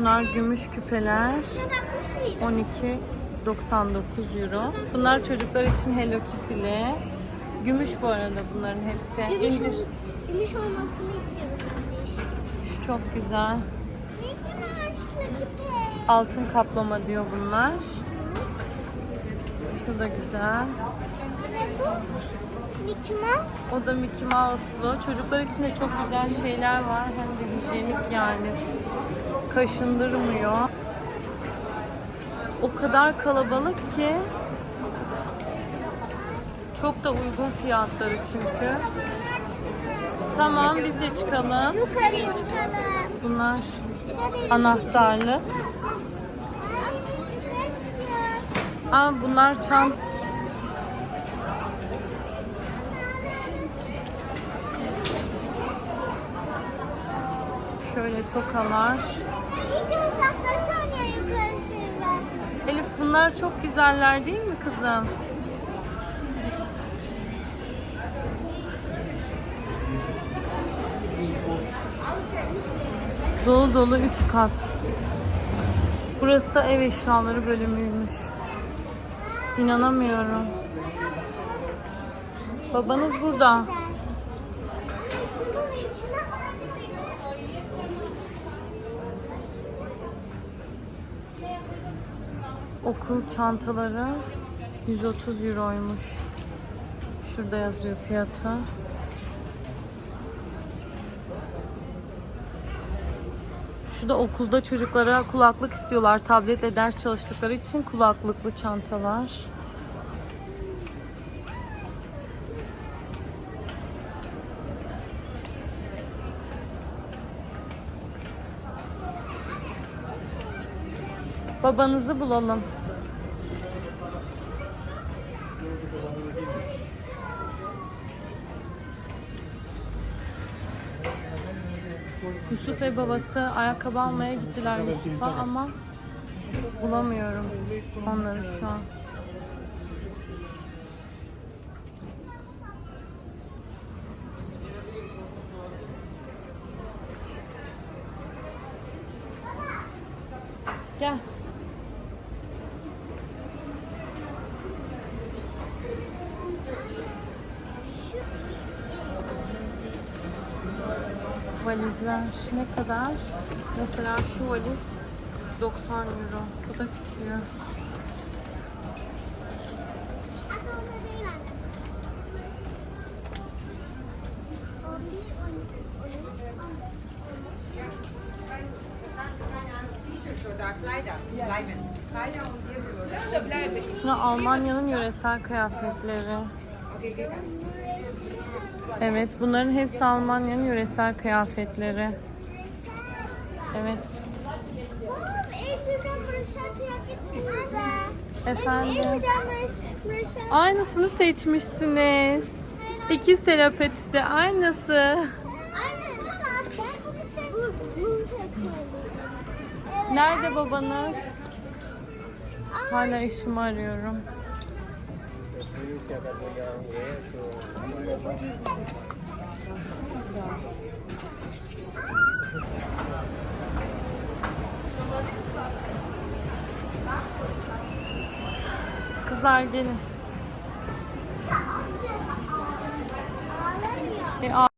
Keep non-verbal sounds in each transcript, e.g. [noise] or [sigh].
Şunlar gümüş küpeler. Şuna bakmış mıydın? 12.99 euro. Bunlar çocuklar için Hello Kitty'li. Gümüş bu arada bunların hepsi. Gümüş, İndir. gümüş olmasını istiyorum kardeş. Şu çok güzel. Ne kadar küpe. Altın kaplama diyor bunlar. Şu da güzel. Mickey Mouse. O da Mickey Mouse'lu. Çocuklar için de çok güzel şeyler var. Hem de hijyenik yani. Kaşındırmıyor. O kadar kalabalık ki çok da uygun fiyatları çünkü. Tamam biz de çıkalım. Yukarıya çıkalım. Bunlar anahtarlı. Aa bunlar çan Şöyle tokalar. Bunlar çok güzeller değil mi kızım? Dolu dolu 3 kat. Burası da ev eşyaları bölümüymüş. İnanamıyorum. Babanız burada. Okul çantaları 130 euroymuş. Şurada yazıyor fiyatı. Şu da okulda çocuklara kulaklık istiyorlar. Tabletle ders çalıştıkları için kulaklıklı çantalar. Babanızı bulalım. Ve babası ayakkabı almaya gittiler Yusuf'a ama bulamıyorum onları şu an. Valizler ne kadar? Mesela şu valiz 90 euro. Bu da küçüğü. Aslında değil anne. 11, 12, 13, 14. Oder Kleider bleiben. Kleider und wir oder bleiben. Şuna Almanya'nın yöresel kıyafetleri. Evet, bunların hepsi Almanya'nın yöresel kıyafetleri. Evet. Efendim? Aynısını seçmişsiniz. İkiz telepatisi aynısı. Nerede babanız? Hala eşimi arıyorum. Kızlar gelin. E,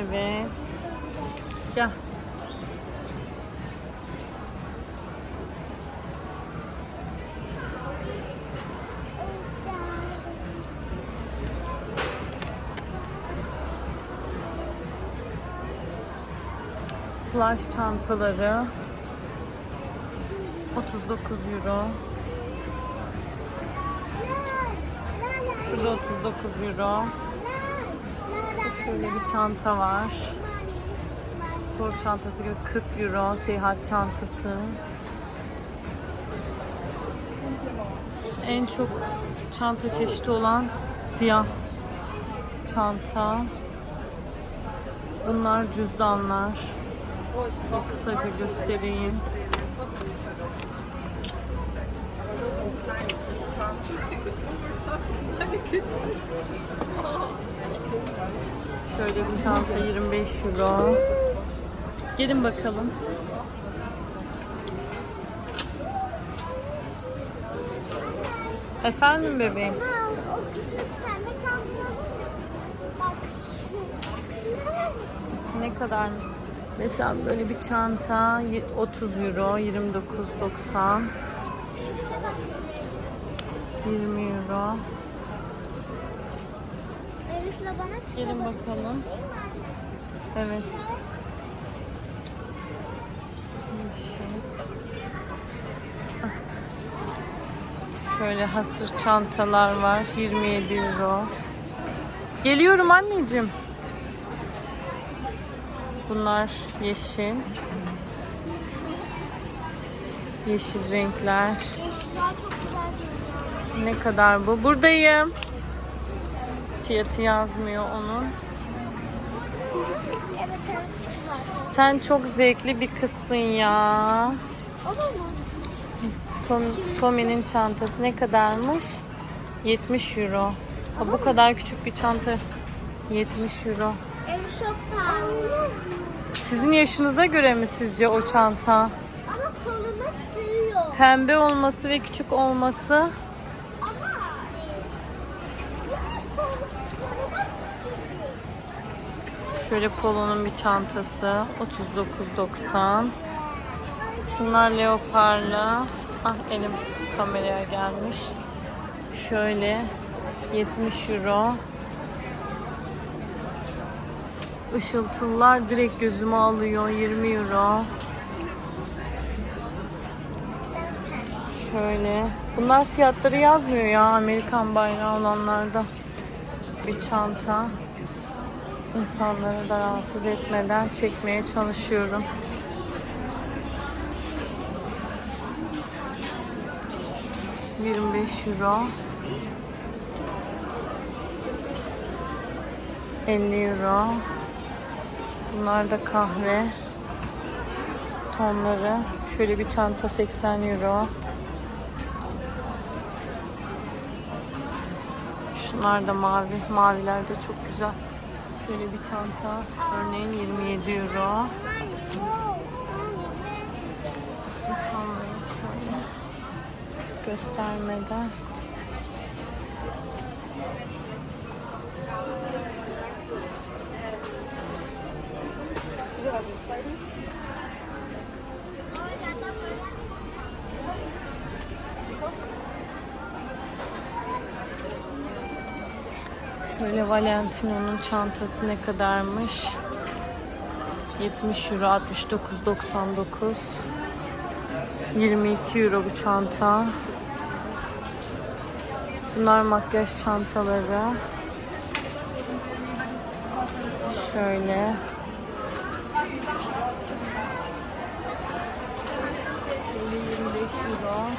Evet. Gel. Flash çantaları 39 euro. Şurada 39 euro. Şöyle bir çanta var. Spor çantası gibi 40 euro. Seyahat çantası. En çok çanta çeşidi olan siyah çanta. Bunlar cüzdanlar. Çok kısaca göstereyim. [laughs] Şöyle bir çanta 25 euro. Gelin bakalım. Efendim bebeğim. Ne kadar? Mesela böyle bir çanta y- 30 euro, 29.90. 20 euro. Gelin bakalım. Evet. Şöyle hasır çantalar var. 27 euro. Geliyorum anneciğim. Bunlar yeşil. Yeşil renkler. Ne kadar bu? Buradayım. Fiyatı yazmıyor onun. Sen çok zevkli bir kızsın ya. Tom, Tommy'nin çantası ne kadarmış? 70 euro. Ha, bu kadar küçük bir çanta 70 euro. Çok pahalı. Sizin yaşınıza göre mi sizce o çanta? Ama koluna sığıyor. Pembe olması ve küçük olması Ama e, koluna küçük. Şöyle Polo'nun bir çantası 39.90. Şunlar leoparlı. Ah elim kameraya gelmiş. Şöyle 70 euro. Işıltılar direkt gözümü alıyor 20 euro. Şöyle. Bunlar fiyatları yazmıyor ya Amerikan bayrağı olanlarda. Bir çanta. İnsanları da rahatsız etmeden çekmeye çalışıyorum. Yirmi beş euro. 50 euro. Bunlar da kahve tonları. Şöyle bir çanta 80 euro. Şunlar da mavi. Maviler de çok güzel. Şöyle bir çanta. Örneğin 27 euro. İnsanlara şöyle göstermeden. Şöyle Valentino'nun çantası ne kadarmış? 70 euro 69.99 22 euro bu çanta. Bunlar makyaj çantaları. Şöyle 25 euro.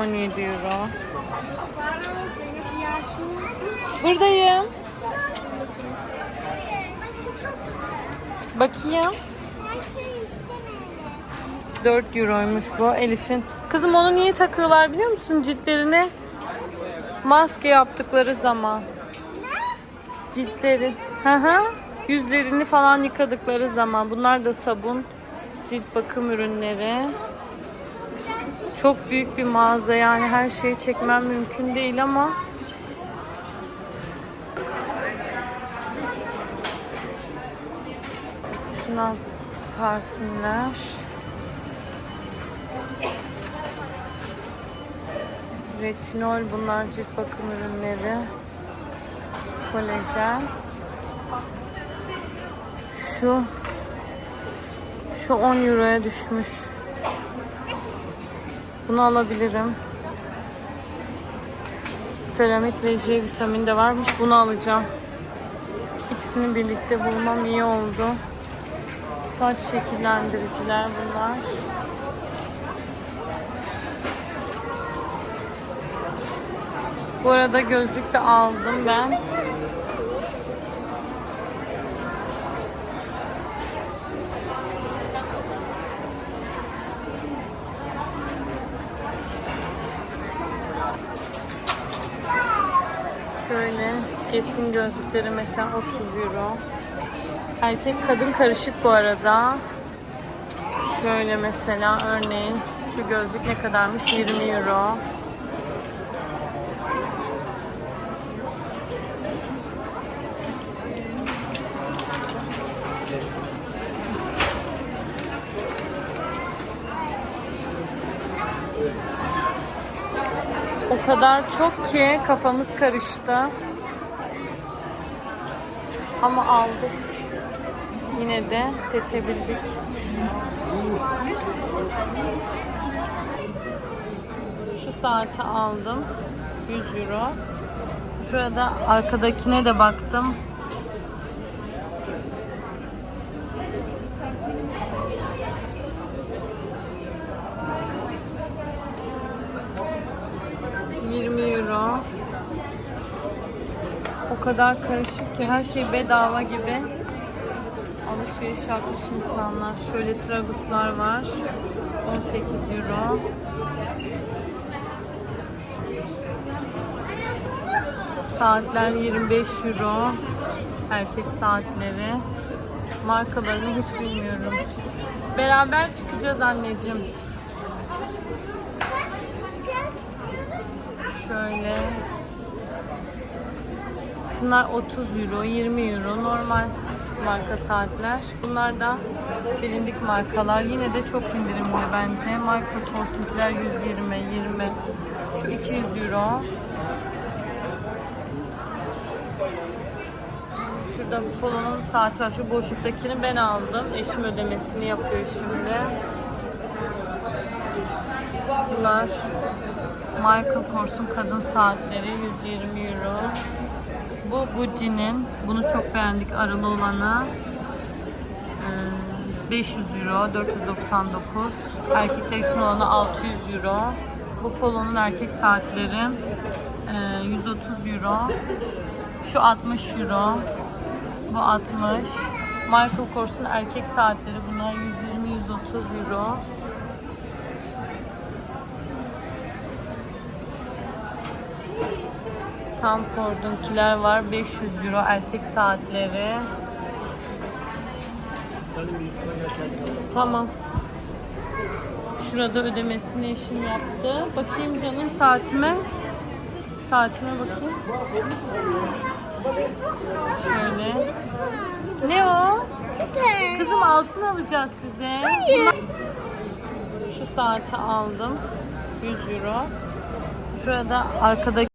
17 euro. Buradayım. Bakayım. Her şey istemedi. 4 euroymuş bu Elif'in. Kızım onu niye takıyorlar biliyor musun ciltlerine? Maske yaptıkları zaman. Ciltleri. Hı. Yüzlerini falan yıkadıkları zaman. Bunlar da sabun, cilt bakım ürünleri. Çok büyük bir mağaza yani her şeyi çekmem mümkün değil ama Şunlar parfümler. Retinol bunlar cilt bakım ürünleri. Kolajen. Şu şu 10 euroya düşmüş. Bunu alabilirim. Seramik ve C vitamini de varmış. Bunu alacağım. İkisini birlikte bulmam iyi oldu. Saç şekillendiriciler bunlar. Bu arada gözlük de aldım ben. Şöyle kesim gözlükleri mesela 30 euro. Erkek kadın karışık bu arada. Şöyle mesela örneğin şu gözlük ne kadarmış? 20 euro. O kadar çok ki kafamız karıştı. Ama aldık. Yine de seçebildik. Şu saati aldım. 100 euro. Şurada arkadakine de baktım. ...20 euro. O kadar karışık ki her şey bedava gibi. Alışveriş yapmış insanlar. Şöyle traguslar var. 18 euro. Saatler 25 euro. Erkek saatleri. Markalarını hiç bilmiyorum. Beraber çıkacağız anneciğim. Şöyle. Şunlar 30 euro, 20 euro normal marka saatler. Bunlar da bilindik markalar. Yine de çok indirimli bence. Michael Kors'unkiler 120, 20. Şu 200 euro. Şurada Polo'nun saati var. Şu boşluktakini ben aldım. Eşim ödemesini yapıyor şimdi. Bunlar Michael Kors'un kadın saatleri 120 euro. Bu Gucci'nin. Bunu çok beğendik aralı olanı. Ee, 500 euro, 499. Erkekler için olanı 600 euro. Bu Polo'nun erkek saatleri ee, 130 euro. Şu 60 euro. Bu 60. Michael Kors'un erkek saatleri bunlar 120-130 euro. Tom Ford'unkiler var 500 euro erkek saatleri. Tamam. Şurada ödemesini eşim yaptı. Bakayım canım saatime. Saatime bakayım. Şöyle. Ne o? Kızım altın alacağız size. Hayır. Şu saati aldım. 100 euro. Şurada arkadaki